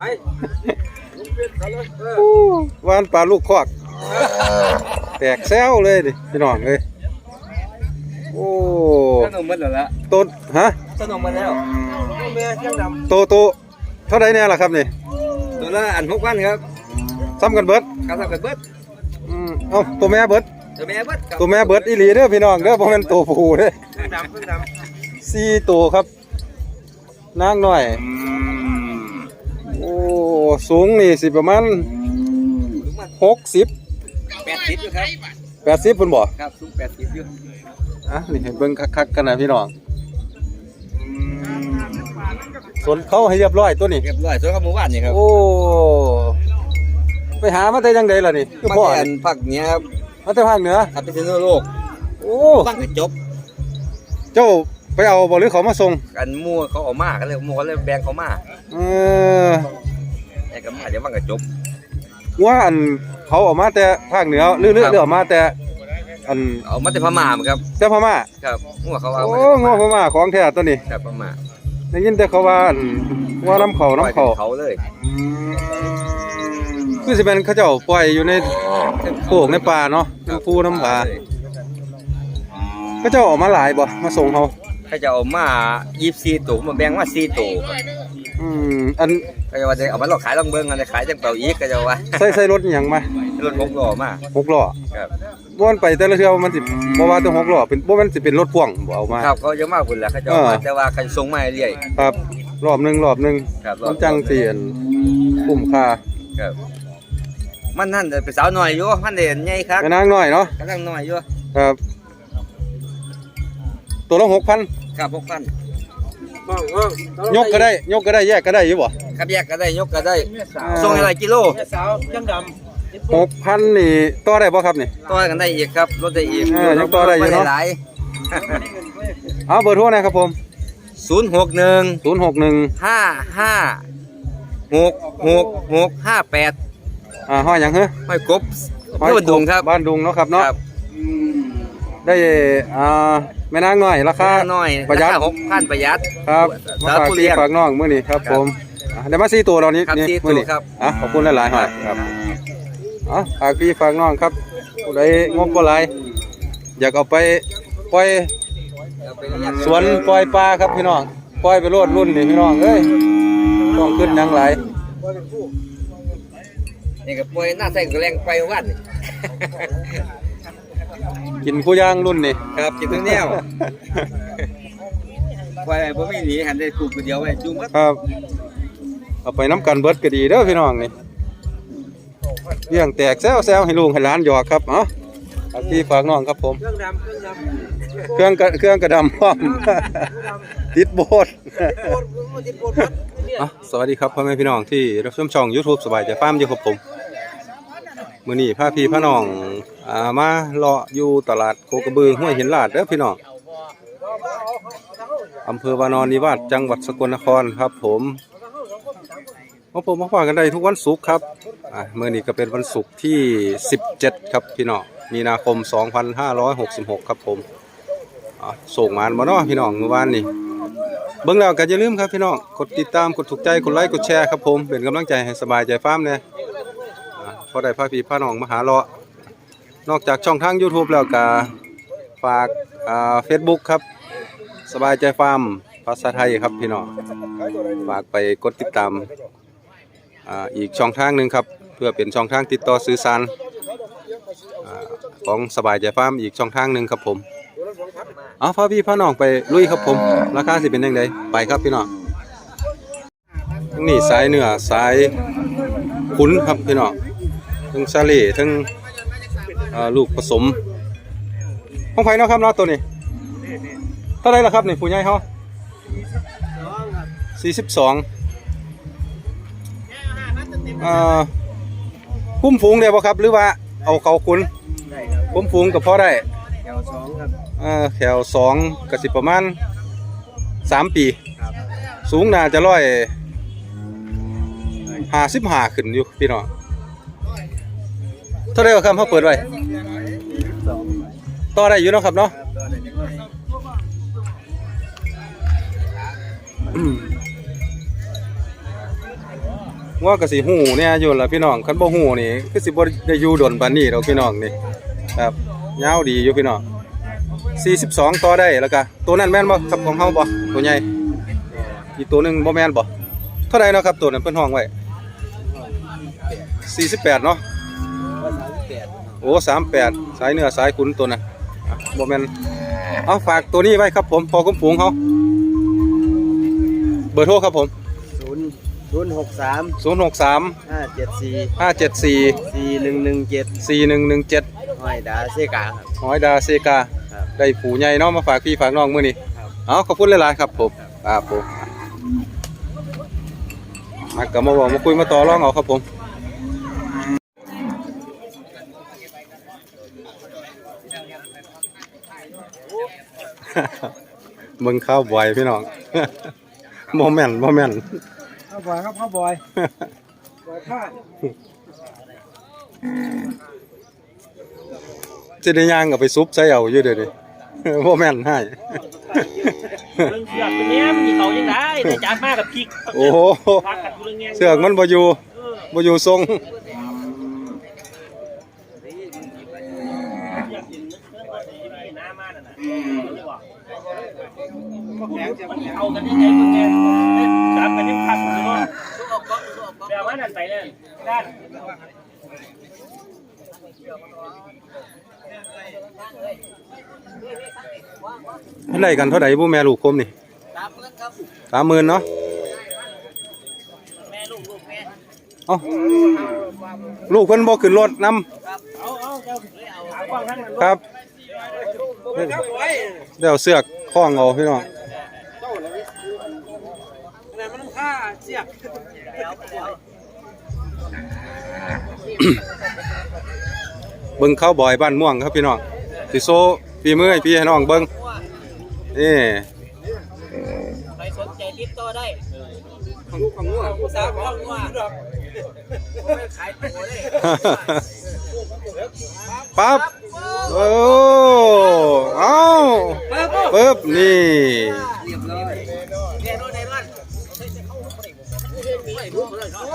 ไปลุงเปลี่ยนกันเลยเออโอ้วานปลาลูกคอกแตกแซวเลยดิพี่น้องเลยโอ้สนุกมันแล้วละต้นฮะสนุกมันแล้วแม่ยังดโตโตเท่าไรเนี่ยล่ะครับนี่ำตัวละอันหกพันครับซ้ำกันเบิดกระสับกระเบิดอืมเอ้าตัวแม่เบิดตัวแม่เบิดครับตัวแม่เบิดอีหลีเด้อพี่น้องเด้อบ่แม่นตัวผู้เด้อเครื่องดำเครื่องดสี่ตัวครับนางน้อยโอ้ สูงนี่สิประมาณำสูงมัน60แปดสิบอยู่ครับ80เพิ่นบ่ครับสูงแปดสิบอยู่อะนี่ให้เบิ่งคักๆกันนะพี่น้องส่วนเขาให้เรียบร้อยตัวนี้เรียบร้อยส่วนข้าวหมูบ้านนี่ครับโอ้ไปหามาแต่ยังไดล่ะนี่คือมาพ่อแต่อันี่นผักเนี้ยครับมาแต่ภาคเหนือทับไปเซโนโลกโอ้บ้านกระจบ เจ้าไปเอาบ่หรือเขามาส่ง กันมั่วเขาเออกมากันเลยมั่วเขาเลยแบงเขามาเออ ไอ้กันมาเดี๋ยวบ้านกระจบว่าอันเขาเออกมาแต่ภาคเหนือหรือหรือครับหรือออกมาแต่ อันเอามาแต่พม่าเหมือนครับแต่พม่าครับมั่วเขาเอาโอ้งอพม่าของแท้ตัวนี้ครับพม่าได้ยินแต่เขาว่าอันว่าน้ำเขาน้ำเขาเขาเลยคือสิเป็นเขาเจ้าปล่อยอยู่ในโขกในป่าเนาะน้ำพูน้ำผาเขาเจ้าออกมาหลายบ่มาส่งเขาเขาจะเอามายีบซีตัวมาแบ่งมาซีตัวครับ อืมอันเขาจะว่าจะเอามาหลอกขายลองเบิ้งกันเลยขายจังเป่าอีกก็จะว่าใส่ใส่รถอหย่างมารถหกล้อมาหกล้อครับบ่มันไปแต่ละเทื่อมันสิบ่ว่าแต่หกล้อเป็นบ่มันสิเป็นรถพ่วงบ่เอามา ครับเขาจะมาคุณแหละเขาจะเอามาเออแต่ว่าเขาส่งมาเรื่อย ครับ รอบหนึงรอบหนึงครับมันจังสิอันคุ้มค่าครับ มันนั่นเป็นสาวหน่อยอยู่มันเด่นใหญ่ครับแม่นางน้อยเนาะกำลังหน่อยอยู่ครับ ตัวละ6,000ครับพวกพัน ยกก็ได้ ยกก็ได้แยกก็ได้อยู่บ่ครับแยกก็ได้ยกก็ได้ส่งให้หลายกิโลสาวยังด6,000นี่ต่อได้บ่ครับนี่ต่อกันได้อีกครับลดได้อีกเออยังต่อได้อยู่เนาะหลายเอาเบอร์โทรหนะครับผมศูนย์หกหนึ่ง061ห้าห้าหกหกหกห้าแปดอ่าห้อยหยังเฮ้อห้อยกบห้อยบนดุงครับบ้านดุงเนาะครับเนาะครับได้อ่าแม่นางน้อยราคาค่าน้อยประหยัดหกพันประหยัดครับมาสาฝากธุพี่เลี้ยงฝากน้องมื้อนี้ครับครับผมอะได้มาสี่ตัวเรานี้ครับนี่สี่มื้อนี้ตัวครับอะขอบคุณหลายๆหน่อยครับอะฝากพี่ฝากน้องครับผู้ใดงบบ่หลายอยากเอาไปปล่อยสวนปล่อยปลาครับพี่น้องปล่อยไปโลดรุ่นนี่พี่น้องเอ้ยต้องขึ้นหยังหลายนี่ก็ป่วยหน้าใส่กระแรงไปวันนี่ กินผู้ย่างรุ่นนี่ครับกินทั้งแนวป่วยบ่มีหนีหันได้ปลูกคนเดียวไว้จุ่มครับครับ เอาไปน้ำกันเบิดก็ดีเด้อพี่น้องนี่เรื่องแตกแซวแซวให้ลุงให้หลานหยอกครับเอ้าฝากพี่ฝากน้องครับผม เครื่องดำเครื่องดำเครื่องกระเครื่องกระดำพร้อมติดโบสโคตรมันติดโคตรมันเนี่ยอะสวัสดีครับพ่อแม่พี่น้องที่รับชมช่อง YouTube สบายใจฟามอยู่กับผม มือนี้พาพี่พาน้อง อ่ามาเลาะอยู่ตลาดโคกระบือห้วยหินลาดเด้อพี่น้องอำเภอวานอนนิวาสจังหวัดสกลนครครับ ผมพบผมมาฝากกันได้ทุกวันศุกร์ครับอะมื้อนี้ก็เป็นวันศุกร์ที่ 17 ครับพี่น้องมีนาคม 2566 ครับผมอะส่งมานบ่เนาะพี่น้องเมื่อวานนี้เบิ่งแล้วก็อย่าลืมครับพี่น้องกดติดตามกดถูกใจกดไลค์กดแชร์ครับผมเป็นกำลังใจให้สบายใจฟาร์มเนี่ยพอได้พาพี่พาน้องมาหาเลาะ นอกจากช่องทาง YouTube แล้วก็ฝากอ่า Facebook ครับ สบายใจฟาร์มภาษาไทยครับพี่น้องฝากไปกดติดตามอีกช่องทางหนึ่งครับ เพื่อเป็นช่องทางติดต่อสื่อสารของสบายใจฟาร์มอีกช่องทางหนึ่งครับผมเอาพาพี่พาน้องไปลุยครับผม ราคาสิเป็นยังไงไปครับพี่น้องทั้งนี่สายเนื้อสายขุนครับพี่น้องทั้งซาเล่ทั้ง อ่อลูกผสมของไผเนาะครับเนาะตัวนี้เท่าไรล่ะครับนี่ผู้ใหญ่เฮาสี่สิบสองเอ่อคุ้มฝูงได้บ่ครับ หรือว่าเอาเขาคุณคุ้มฝูงกับพ่อได้แถวสองครับเอ่อแถวสองกสิประมาณสามปีสูงน่าจะร้อยห้าสิบห้าขึ้นอยู่พี่น้องเท่าไรวะครับเขาเปิดไว้ต่อได้อยู่เนาะครับเนาะว่าก็สิหูเนี่ยอยู่ละพี่น้องคันบ่หูนี่คือสิบ่ได้อยู่ดนปานนี้ดอกพี่น้องนี่ครับยาวดีอยู่พี่น้อง42ต่อได้แล้วก็ตัวนั้นแม่นบ่ครับของเฮาบ่ตัวใหญ่อีกตัวหนึงบ่แม่นบ่เท่าใดเนาะครับตัวนั้นเพิ่นห้องไว้48เนาะ โอ้38สายเนื้อสายขุนตัวน่ะอะบ่แม่นเอาฝากตัวนี้ไว้ครับผมพอคุ้มฝูงเขาเบอร์โทรครับผมศูนย์ศูนย์หกสาม063ห้าเจ็ดสี่ห้าเจ็ดสี่สี่หนึ่งหนึ่งเจ็ดสี่หนึ่งหนึ่งเจ็ดห้อยดาเซกาครับหอยดาเซกาครับได้ผูใหญ่เนาะมาฝากพี่ฝากน้องมื้อนี้ครับเอาขอบคุณหลายๆครับผมครับผมมาก็มาบอกมาคุยมาต่อรองเอาครับผม มึงเข้าวบ่อยพี่น้องโมเมนต์โมเมนต์ข้าวบอยครับข้าวบอยบอยข้าจะได้ย่างกับไปซุปใส่เอาอยู่เดี๋ยวนี้โมเมนต์ให้เรื่องเสือกเป็นเนี้ยมันมีเขายังได้แต่จานมากกับพริกโอ้โหพักกันเรื่องเนี้ยเสือกมันบ่อยู่บ่อยู่ทรง น้ำมาน่ะนะ มันมีเขากันยังไงมึงเนี่ยจับกันยังพักอยู่เนาะเดี๋ยวมันนั่นไปเลยด้านมันได้กันเท่าไหร่บ่แม่ลูกคมนี่สามหมื่นเนาะแม่ลูกลูกแม่เอ้าลูกเพิ่นบ่ขึ้นรถนำเอาเอาเจ้าเอาหาฟังท่านมันครับเดี๋ยวเสือกคล้องเอาพี่น้อง แต่มันค่าเสียกเบิ่งเข้าวบ่อยบ้านม่วงครับพี่น้องสิโซฝีมือให้พี่ให้น้องเบิ่งนี่ใครสนใจรีบต่อได้ของงัวผู้สาวของงัวดอกขายตัวเลยปั๊บโอ้เอ้าปึ๊บนี่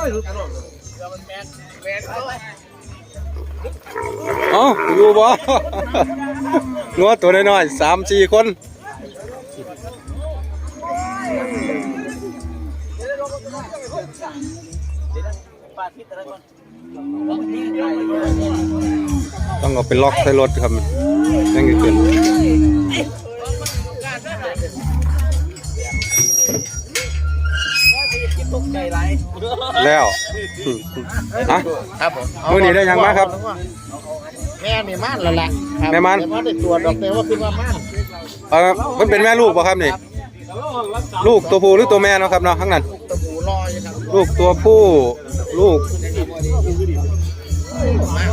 ยลูกตลกเอ้าอยู่บ่งัวตัวน้อยๆสามสี่คนปาทิตอะไรก่อนต้องเอาไปล็อกใส่รถครับยังไงขึ้น ตกใจไรแล้วฮะครับผมมื้อนี้ได้หยังมาครับ แม่มีม่านแล้วแหละครับแม่ม่านแต่ว่าได้ตรวจดอกแต่ว่าขึ้นว่าม่านเออมันเป็นแม่ลูกป่ะครับนี่ลูกตัวผู้หรือตัวแม่เนาะครับเนาะข้างนั้นตะบูลอยครับลูกตัวผู้ลูกม่าน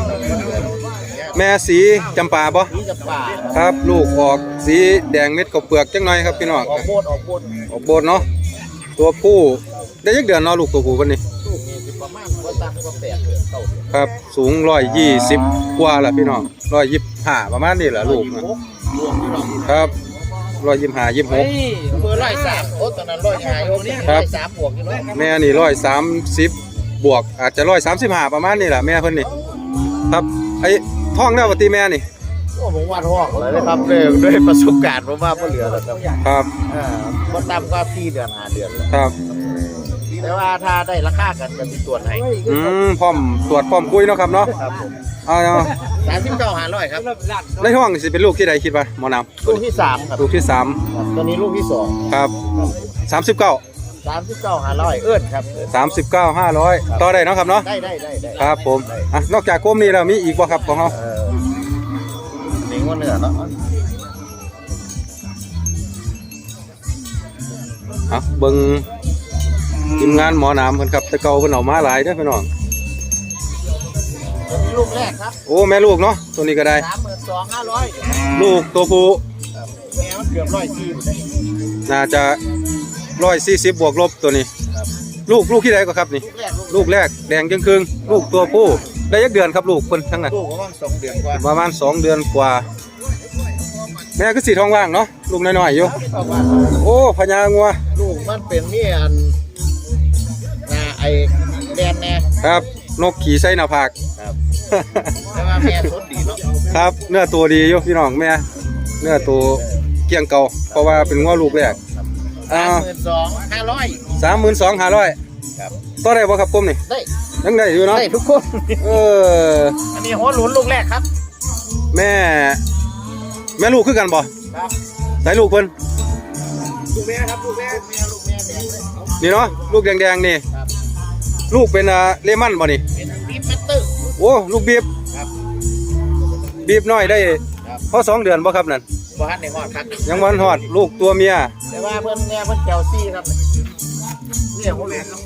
แม่สีจำปาบ่นี่จะป่าครับ ลูกออกสีแดงเม็ดกับเปลือกจังหน่อยครับพี่น้องออกโบดออกโบดออกโบนเนาะตัวผู้ ได้ยักเดือนเนาะลูกตัวผู้วันนี้ลูกนี่สิประมาณว่าตามก็แปดเดือนเก้าเดือนครับ สูงร้อยยี่สิบกว่าละพี่น้องร้อยยี่ห้าประมาณนี้แหละลูกนะรวมอยู่หรอกครับร้อยยี่ห้ายี่หก เบอร์ร้อยสามโอ้ตอนนั้นร้อยห้าโอ้เนี่ยครัร้บอยสามบวกอยู่แล้วแม่นี่ร้อยสามสิบบวก อาจจะร้อยสามสิบห้าประมาณนี้แหละแม่เพิ่นนี่ครับไอ้ท้องแล้วปฏิแม่นี่โอ้ผมวาดห้องเลยนะครับด้วยด้วยประสบการณ์ผมว่าบ่เหลือแล้วครับครับ อ่าบ่ต่ำกว่าสี่เดือนห้าเดือนเลยครับ แต่ว่าถ้าได้ราคากันจะมีตัวไหนอืมพร้อมตรวจพร้อมคุยเนาะครับเนาะครับผมเอาเอาสามสิบเก้าห้าร้อยครับในห้องสิเป็นลูกที่ใดคิดว่าหมอนลูกที่สามครับำลูกที่สามครับตัวนี้ลูกที่สองครับสามสิบเก้าสามสิบเก้าห้าร้อยเอิ้นครับสามสิบเก้าห้าร้อยต่อได้เนาะครับเนาะได้ได้ได้ได้ครับผมอะนอกจากก้มนี้แล้วมีอีกบ่ครับของเขาเออหนิงว่าเหนือเนาะอะเบิ่ง ทีมงานหมอหนามเพิ่นครับแต่เก่าเพิ่นเอามาหลายเด้อพี่น้องตัวนี้ลูกแรกครับโอ้แม่ลูกเนาะตัวนี้ก็ได้ สามหมื่นสองห้าร้อยลูกตัวผู้แม่มันเกือบร้อยสี่น่าจะร้อยสี่สิบบวกลบตัวนี้ ลูกลูกที่ใดก็ครับนี่ ลูกแรกลูกแรกแดงจึงครึ่งลูกตัวผู้ได้ยักเดือนครับลูกเพิ่นทั้งนั้น ลูกประมาณสองเดือนกว่าประมาณสองเดือนกว่า แม่ก็สีทองว่างเนาะลูกน้อยๆอยู่ประมาณโอ้พญางัวลูกมันเป็นเมียอันนา ไอแดนแน่ครับ นกขี่ไส้หน้าผากแต่ว่าแม่สดดีเนาะครับเนื้อตัวดีอยู่พี่น้องแม่เนื้อตัวเกลี้ยงเก่าเพราะว่าเป็นง้อลูกแรกอ่าสามหมื่นสองห้าร้อยสามหมื่นสองห้าร้อยครับต่อได้บ่ครับผมนี่ได้ยังได้อยู่เนาะได้ทุกคน เอออันนี้หัวหลุนลูกแรกครับแม่ แม่ลูกคือกันบ่ครับใส่ลูกเพิ่นลูกแม่ครับลูกแม่แม่ลูกแม่แดงเลยนี่เนาะลูกแดงๆนี่ครับ ลูกเป็นอ่าเลมอนบ่นี่เป็นบีฟแมตเตอร์โอ้ลูกบีบครับบีบน้อยได้ครับพอสองเดือนบ่ครับนั่นบ้านในหอดครับยังวันฮอดลูกตัวเมียแต่ว่าเพิ่นแม่เพิ่นแกวซี่ครับเนี่ยผมเองครับ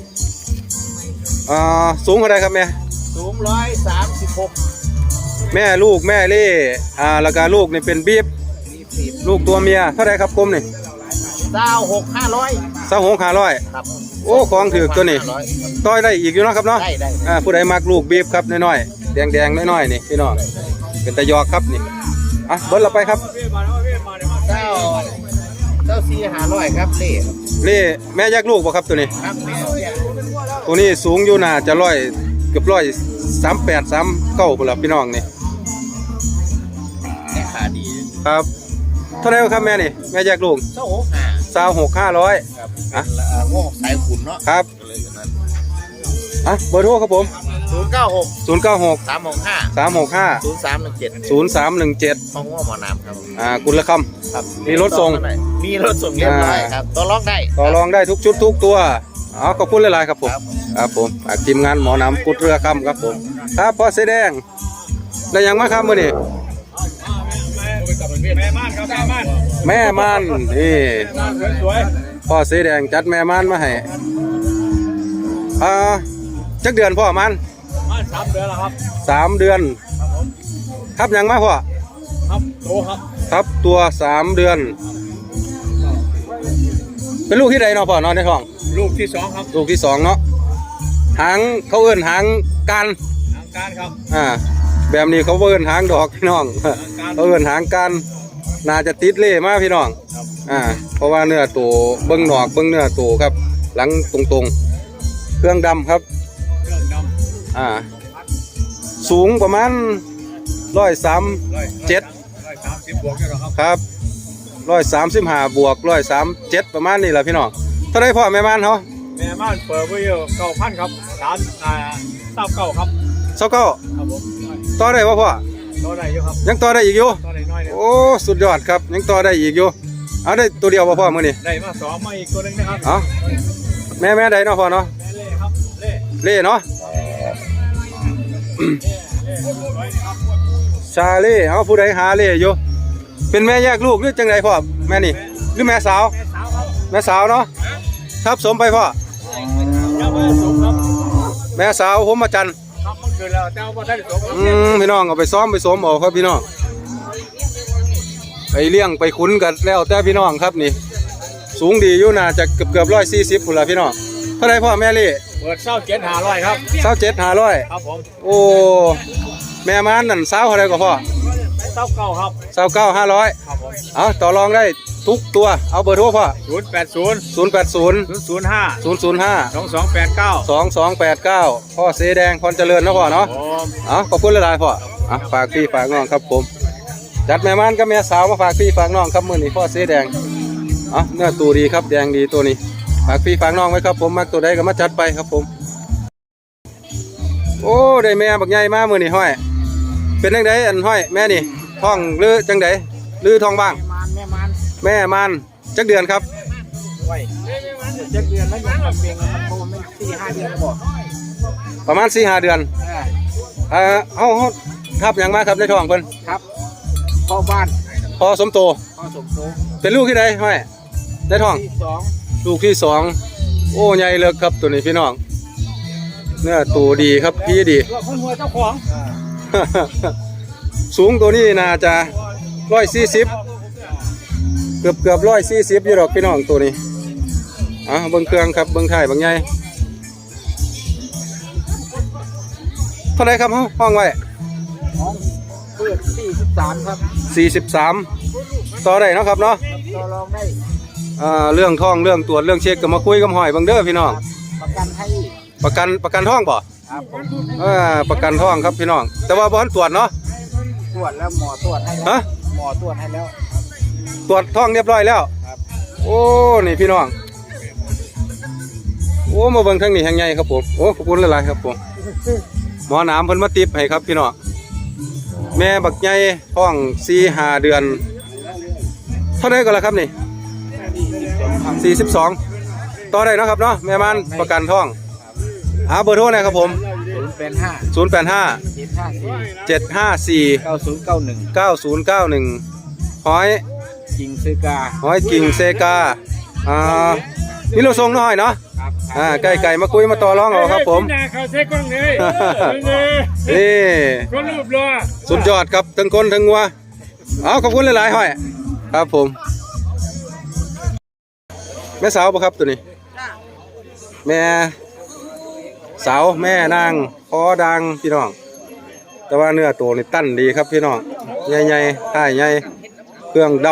อ่าสูงเท่าไรครับแม่สูงร้อยสามสิบหกแม่ลูกแม่เล่อ่าแล้วก็ลูกนี่เป็นบีบสี่สิบลูกตัวเมียเท่าไรครับกลมนี่เก้าหกห้าร้อยเศร้าหงห้าร้อยครับ โอ้ของถือตัวนี้ห้าร้อยครับต่อยได้อีกอยู่เนาะครับเนาะได้ได้อ่าผู้ใดมักลูกบีบครับน้อยๆแดงๆน้อยๆนี่พี่น้องเป็นตะยอกครับนี่อะเบิ้ลเราไปครับเก้าเก้าสี่ห้าร้อยครับนี่ครับเล่แม่แยกลูกบ่ครับตัวนี้ครับแม่เนี่ยตัวนี้สูงอยู่น่าจะร้อยเกือบร้อยสามแปดสามเก้าพุ่นละพี่น้องนี่แม่ขาดีครับเท่าไหรครับแม่นี่แม่แยกลูกเจ้าหกห้า สาวหกห้าร้อย ครับอะ เป็นอ่าโง่สายขุนเนาะครับก็เลยอย่างนั้นอะเบอร์โทรครับผม ศูนย์เก้าหกศูนย์เก้าหกสามหกห้าสามหกห้าศูนย์สามหนึ่งเจ็ดศูนย์สามหนึ่งเจ็ดห้องว่าหมอน้ำครับอ่ากุลค ครับมีรถส่งมีรถส่งเรียบร้อยครับตัวล็อกได้ำต่อรองได้ทุกชุดทุกตัวเอาขอบคุณหลายๆครับผม ครับ ครับผมอะทีมงานหมอนำกุดเรือคำครับผม ครับพ่อเสอแดงได้หยังมาครับมื้อนี้ แม่มันนี่สวยพ่อเสอแดงจัดแม่มันมาให้อ่าจักเดือนพ่อมันๆม่านสามเดือนแล้วครับสามเดือน ครับหยังมาพ่อครับโตครับครับตัวสามเดือน เป็นลูกที่ใดเนาะพ่อเนอนในท้อง ลูกที่สองครับลูกที่สองเนาะหางเขาเอิ้นหางการทางการครับอ่าแบบนี้เขาเอิ้นหางดอกพี่น้องเขาเอิ้นหางการ น่าจะติดเล่มากพี่น้องอ่า เพราะว่าเนื้อตัวเบิ้งหนอกเบิ้งเนื้อตัวครับ หลังตรงๆ เครื่องดำครับ เครื่องดอ่า สูงประมาณร้อยสามำร้อยเจ็ดร้อยสามสิบบวกแล้วครับครับร้อยสามสิบห้าบวกร้อยสามเจ็ดประมาณนี้แหละพี่น้องเท่าไรพ่อแม่บ้านเขาแม่ม่านเปิดไว้อยู่เก้าพันครับสามอ่าเต้าเก้าครับเศร้าเก้าครับผมต่อได้ป่พ่อ โตได้อยู่ครับยังต่อได้อีกอยู่โตได้น้อยเนี่ยโอ้สุดยอดครับยังต่อได้อีกอยู่เอาได้ตัวเดียวป่พ่อมื่อนี้ได้มาสองมาอีกตัวหนึงนะครับเอาแม่แม่ใดเนาะพ่อเนาะแม่เล่ครับเล่เล่เนาะชาเล่เอาผู้ใดหาเล่อยู่เป็นแม่แยกลูกหรือจังไดพ่อแม่นี่หรือแม่สาวแม่สาวครับแม่สาวเนาะครับสมไปพ่อยังไม่ได้สูงครับแม่สาวผมมาจันทร์ ครับมันเกินแล้วแต่ว่าได้สูงครับอืมพี่น้องเอาไปซ้อมไปสมเอาครับพี่น้องไปเลี้ยงไปคุ้นกันแล้วแต่พี่น้องครับนี่ สูงดีอยู่น่าจะเกือบเกือบร้อยสี่สิบพุ่นละพี่น้องเท่าไรพ่อแม่เล่เปิดเศร้าเจ็ดหาร้อยครับเศร้าเจ็ดห้าร้อยครับผมโอ้แม่มันนั่นสาวเท่าไรก็พ่อเศร้าเก้าครับสาวเก้าห้าร้อยครับผมเอาต่อรองได้ ทุกตัวเอาเบอร์โทรพ่อศูนย์แปดศูนย์ศูนย์แปดศูนย์ศูนย์ศูนย์ห้าศูนย์ศูนย์ห้าสองสองแปดเก้าสองสองแปดเก้าพ่อเสแดงพรเจริญเนาะพ่อเนาะผมเอาขอบคุณหลายๆพ่ออะฝากพี่ฝากน้องครับผม จัดแม่มันกับแม่สาวมาฝากพี่ฝากน้องครับมื้อนี้พ่อเสแดงเอาเนื้อตูดีครับแดงดีตัวนี้ ฝากพี่ฝากน้องไว้ครับผมมักตัวใดก็มาจัดไปครับผม โอ้ได้แม่บักใหญ่มามื้อนี้ห้อย เป็นจังไดอันห้อยแม่นี่ท้องหรือจังไดหรือท้องบ้าง แม่มันแม่มันจักเดือนครับไว้เจ็ดเดือนแล้วยังทำเพียงมันโตมันสี่ห้าเดือนแล้วบอกประมาณ4-5เดือนเอ่อเฮาเฮาทับหยังมาครับในท้องเพิ่นครับพ่อบ้านพอสมโต พ่อสมโตเป็นลูกที่ใดห้อยในท้อง ที่สองลูกที่สองโอ้ใหญ่เลิกครับตัวนี้พี่น้องเนื้อตัวดีครับพี่ดี ตัวคนหัวเจ้าของ สูงตัวนี้น่าจะร้อยสี่สิบ เกือบเกือบร้อยสี่สิบอยู่ดอกพี่น้องตัวนี้อะเบิ้งเครื่องครับเบิ้งไข่เบิ้งใหญ่เท่าไหรครับห้องไว้ของเปิดสี่สิบสามครับสี่สิบสามต่อได้เนาะครับเนาะต่อรองได้อ่าเรื่องท่องเรื่องตรวจเรื่องเช็คก็มาคุยกับหอยเบังเด้อพี่น้องประกันให้ประกันประกันท้องบ่ครับผมอ่าประกันท้องครับพี่น้อง แต่ว่าบ่ทันตรวจเนาะตรวจแล้วหมอตรวจให้แล้วฮะหมอตรวจให้แล้ว ตรวจท้องเรียบร้อยแล้วครับโอ้นี่พี่น้องโอ้มาเบิ่งทางนี้แห่งใหญ่ครับผมโอ้ขอบคุณหลายๆครับผมหมอหนามเพิ่นมาติบให้ครับพี่น้องแม่บักใหญ่ท้อง4 5เดือน เท่าไหร่ก็แล้วครับนี่42ต่อได้เนาะครับเนาะแม่มันประกันท้องหาเบอร์โทรหน่อยครับผมศูนย์เป็นห้า085เจ็ดห้าสี่754เก้าศูนย์เก้าหนึ่ง9091ห้อย จิงซื้อกาห้อยกิ่งเซกาอ่ามีโลทรงน้อยเนาะครับอ่าไก่ไก่มาคุยมาต่อรองเอาครับผมหน้าเขาใช้กล้องเลยนี่นี่ก็รูปรอสุดยอดครับทั้งคนทั้งวัวเอาขอบคุณหลายๆห้อย ครับผม แม่สาวปะครับตัวนี้แม่สาวแม่นางคอดังพี่น้อง แต่ว่าเนื้อตัวนี่ตั้นดีครับพี่น้องใหญ่ๆท่ายใหญ่ เครื่องด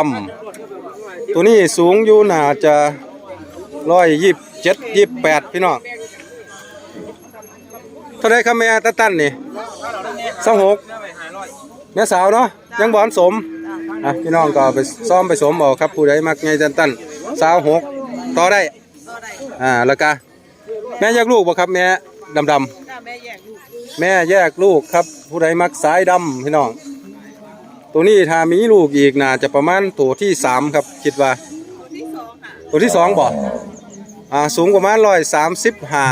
ำตัวนี้สูงอยู่น่าจะร้อยยี่สิบเจ็ดยี่สิบแปดพี่น้องเท่าไรครับแม่ตะตั้นนี่สองหกแม่สาวเนาะยังบอนสมอะพี่น้องก็เอาไปซ้อมไปสมเอาครับผู้ใดมักไงตันตันสาวหกต่อได้อ่าแล้วก็แม่แยกลูกบ่ครับแม่ดำดำแม่แยกลูกครับผู้ใดมักสายดำพี่น้อง ตัวนี้ถ้ามีลูกอีกน่าจะประมาณตัวที่สามครับคิดว่า ตัวที่สองบ่อ่าสูงประมาณร้อยสามสิบห้า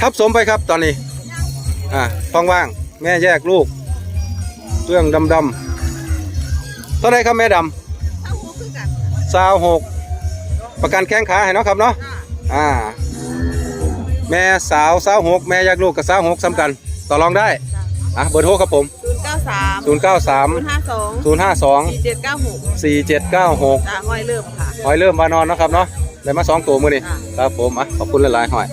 ทับสมไปครับตอนนี้อ่าท้องว่างแม่แยกลูกเรื่องดำดำๆเท่าไรครับแม่ดำสาวหกประกันแข้งขาให้เนาะครับเนาะอ่าแม่สาวสาวหกแม่แยกลูกกับสาวหกสำคัญต่อรองได้อะเบอร์โทรครับผม ศูนย์เก้าสาม0 9 3ศูนย์ห้าสอง0 5 2สี่เจ็ดเก้าหก4 7 9 6ตาห้อยเริ่มค่ะหอยเริ่มมานอนเนาะครับเนาะได้มาสองตัวมือนี่ค่ะครับผมอะขอบคุณหลายๆหอย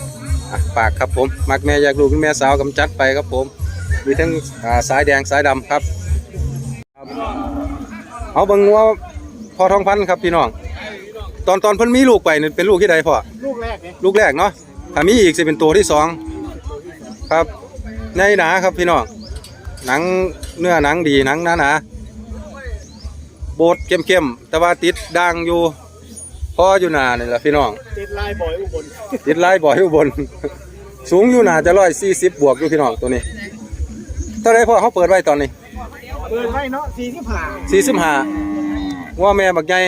อะฝากครับผมมักแม่อยากลูกแม่สาวกำจัดไปครับผม มีทั้งอ่าสายแดงสายดำครับครับเอาเบังว่าพอทองพันธุ์ครับพี่น้อง ตอนตอนเพิ่นมีลูกไปนี่เป็นลูกที่ใดพ่อ ลูกแรกเนี่ยลูกแรกเนาะถ้ามีอีกสิเป็นตัวที่สองครับในหนาครับพี่น้อง หนังเนื้อหนังดีหนังหนาหนาๆโบดเข้มๆแต่ว่าติดด่างอยู่พออยู่หนานี่แหละพี่น้อง ติดลายบ่อยอุบลติดไล่บ่อยอยู่บนสูงอยู่หนาจะร้อยสี่สิบบวกอยู่พี่น้องตัวนี้เท่าไรพ่อเขาเปิดไว้ตอนนี้ เปิดไว้เนาะสี่ที่ผ่าสี่สิบห้าว่าแม่บักใหญ่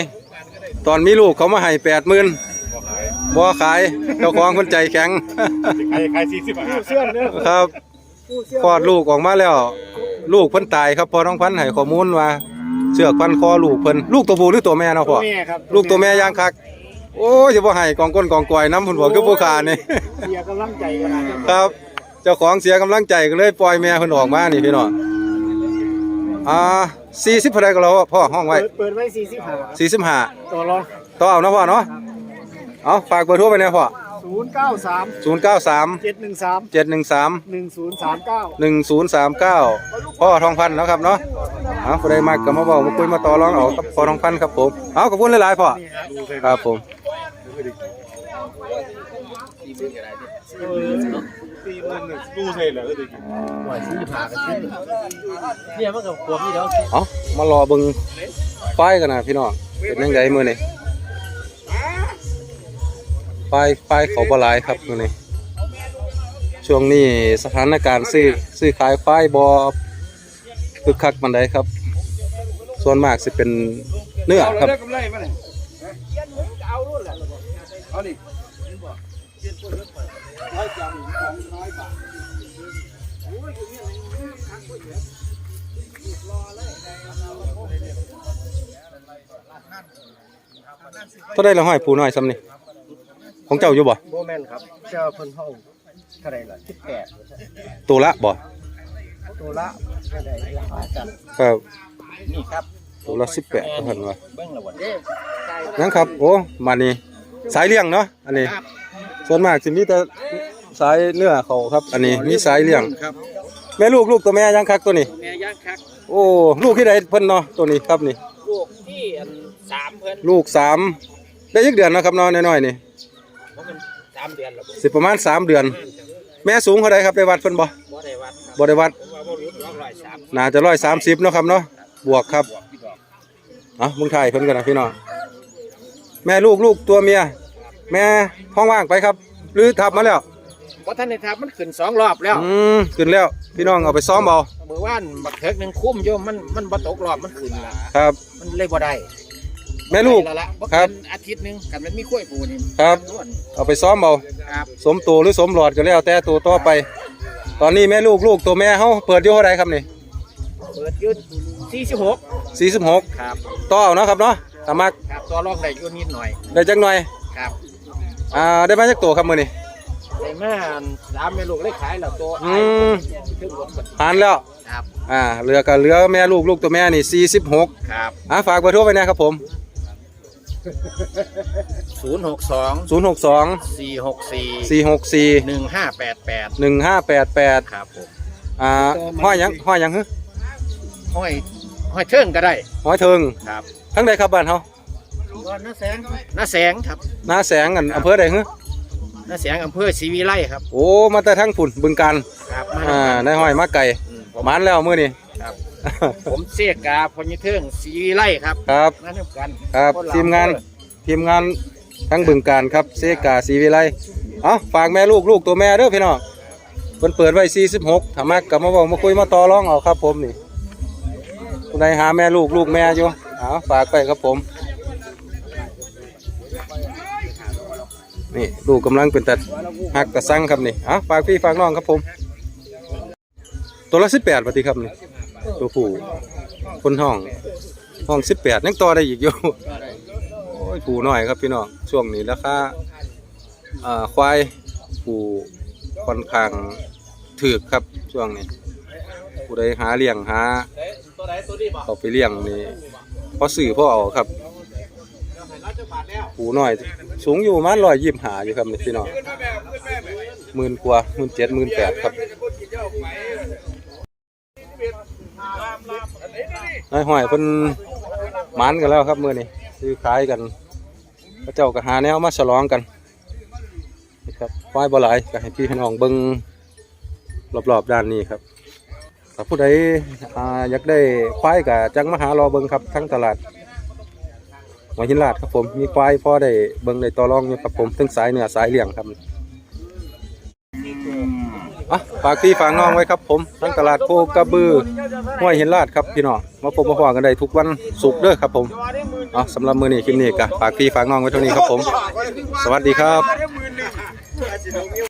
ตอนมีลูกเขามาให้แปดหมื่นบ่ขายเจ้าของคนใจแข็งใครใครสี่สิบอะเสื้อเนื้อครับ คลอดลูกออกมาแล้ว ลูกเพิ่นตายครับพอน้องพันธุ์ให้ข้อมูลว่าเสือกพันคอลูกเพิ่นลูกตัวผู้หรือตัวแม่เนาะพ่อแม่ครับลูกตัวแม่ย่างคัก โอ้ยจะบ่ให้กองก้นกองกอยน้ำพุ่นบ่คือผู้ขานี่เสียกำลังใจกันนะครับครับ เจ้าของเสียกำลังใจก็เลยปล่อยแม่เพิ่นออกมานี่พี่น้องอ่า40เท่าใดก็แล้วพ่อห้องไว้เปิดเปิดไว้สี่สิบห้า45ต่อรองต่อเอาเนาะพ่อเนาะเอาฝากเบอร์โทรไปเนี่ยพ่อ ศูนย์เก้าสาม093 เจ็ดหนึ่งสาม713 หนึ่งศูนย์สามเก้าหนึ่งศูนย์สามเก้าพ่อทองพันธุ์นะครับเนาะเอาผู้ใดมากก็มาบอกมาคุยมาต่อรองเอากับพ่อทองพันธุ์ครับผมเอาขอบคุณหลายๆพ่อครับผมสี่หมื่นหนึ่งดูเท่เลยก็ดีเนี่ยมันกับขวบนี่แล้วเอามารอเบิ่งไฟกันนะพี่น้องเป็นยังไงมื้อนี้ ไฟไฟเขาบ่หลายครับมื้อนี้ช่วงนี้สถานการณ์ซื้อซื้อขายไฟบ่คึกคักปานใดครับ ส่วนมากสิเป็นเนื้อครับกำไรมาเท่าได้ละห้อยผูน้อยซ้ำนี่ ของเจ้าอยู่บ่โบแมนครับเจ้าเพิ่นห้องเท่าไหรล่ะสิบแปดตัวละบ่ตัวละเท่าไหรราคาจัดครับนี่ครับตัวละสิบแปดพันว่าเบิ้งละวันเด้ยังครับ โอ้มานี่สายเลี้ยงเนาะอันนี้ ส่วนมากสิมีแต่สายเนื้อเขาครับ อันนี้มีสายเลี้ยงครับแม่ลูกลูกตัวแม่ยังคักตัวนี้แม่ย่างคักโอ้ลูกที่ใดเพิ่นเนาะตัวนี้ครับนี่ ลูกที่อันสามเพิ่นลูกสามได้ยักเดือนเนาะครับเนาะน้อยๆนี่เพราะมันสามเดือนแล้วสิประมาณสามเดือนจังแม่สูงเท่าไรครับได้วัดเพิ่นบ่บ่ได้วัดบ่ได้วัดว่าบ่รู้ร้อยสามน่าจะร้อยสามสิบเนาะครับเนาะบวกครับเอะมึงถ่ายเพิ่นกันนะพี่น้องแม่ลูกลูกตัวเมีย แม่ห้องว่างไปครับ หรือทับมาแล้วเพราะท่านในทับมันขึ้นสองรอบแล้วอืมขึ้นแล้ว พี่น้องเอาไปซ้อมเอาเมื่อวานบักเถิกหนึ่งคุ้มโยมมันมันบ่ตกรอบมันขึ้นละครับ มันเลยบ่ได้ แม่ลูกได้แล้วละบ่ครัเกิบนอาทิตย์หนึงกันมันมีกล้วยปูนี่ครับ ล้วนเอาไปซ้อมเอาครับสมตัวหรือสมหลอดก็แล้วแต่ตัวต่อไป ตอนนี้แม่ลูกลูกตัวแม่เฮาเปิดอยู่เท่าไรครับนี่เปิดอยืด46สี่สิบหกครับต่อเอาเนาะครับเนาะถ้ามักครับตัวรองได้อยู่นิดหน่อยได้จักหน่อยครับอ่าได้มาจักตัวครับมื้อนี้ได้มาสามแม่ลูกเลยขายแล้วตัวอืม ถึงรถบัดผ่านแล้วครับอ่าเหลือก็เหลือแม่ลูกลูกตัวแม่นี่46ครับอ่าฝากเบอร์โทรไว้นะครับผม 062 062 464 464 1588 1588ครับผมอ่าห้อยหยังห้อยหยังฮึห้อยห้อยเทิงก็ได้ห้อยเทิงครับทั้งใดครับบ้านเฮาน้าแสงน้าแสงครับนาแสงอันอำเภอใดฮึน้าแสงอำเภอศรีวิไลครับ โอ้ มาแต่ทั้งฝุ่นบึงการครับมาอ่าได้ห้อยมาไก่อืมผมหมานแล้วมื้อนี้ครับ ผมเสียกาพญเทิงศรีวิไลครับครับนั่นเดียวกันครับคนลวทีมงานทีมงานทั้งบึงการครับเซกาศรีวิไลเอาฝากแม่ลูกลูกตัวแม่เด้อพี่น้องเพิ่นเปิดไว้46ถ้ามักก็มาบอกมาคุยมาต่อรองเอาครับ ผมนี่ผู้ใดหาแม่ลูกลูกแม่อยู่เอาฝากไปครับผม นี่ลูกกำลังเป็นตัดหักกระสังครับนี่เอาฝากพี่ฝากน้องครับผม ตัวละ18บาทครับนี่ ตัวผู้คนห้องห้อง18ยังต่อได้อีกอยู่โอ้ยผูน้อยครับพี่น้องช่วงนี้ราคาอ่าควายผูค่อนข้างถือครับช่วงนี้ผู้ใดหาเลี้ยงหาเอาไปเลี้ยงนี่พอสื่อพอเอาครับผูน้อย สูงอยู่ประมาณร้อยยี่สิบหาอยู่ครับนี่พี่น้องหมื่นกว่าหมื่นเจ็ดหมื่นแปดครับ นายห้อยเพิ่นหมันกันแล้วครับมื้อนี้ซื้อขายกันพระเจ้าก็หาแนวมาฉลองกันนี่ครับควายบ่หลายก็ให้พี่ให้น้องเบิ่งรอบๆด้านนี้ครับถ้าผู้ใดอยากได้ควายก็จังมาหารอเบิ่งครับทั้งตลาดหัวหินลาดครับผมมีควายพอได้เบิ่งได้ต่อรองอยู่ครับผมทั้งสายเหนือสายเลี้ยงครับ อะฝากพี่ฝากน้องไว้ครับ ผมทั้งตลาดโคกระบือห้วยหินลาดครับพี่น้องมาพบมาพอกันได้ทุกวันศุกร์เด้อครับผมเอสำหรับมือนี้คลิปนี้ก็ฝากพี่ฝากน้องไว้เท่านี้ครับผม สวัสดีครับ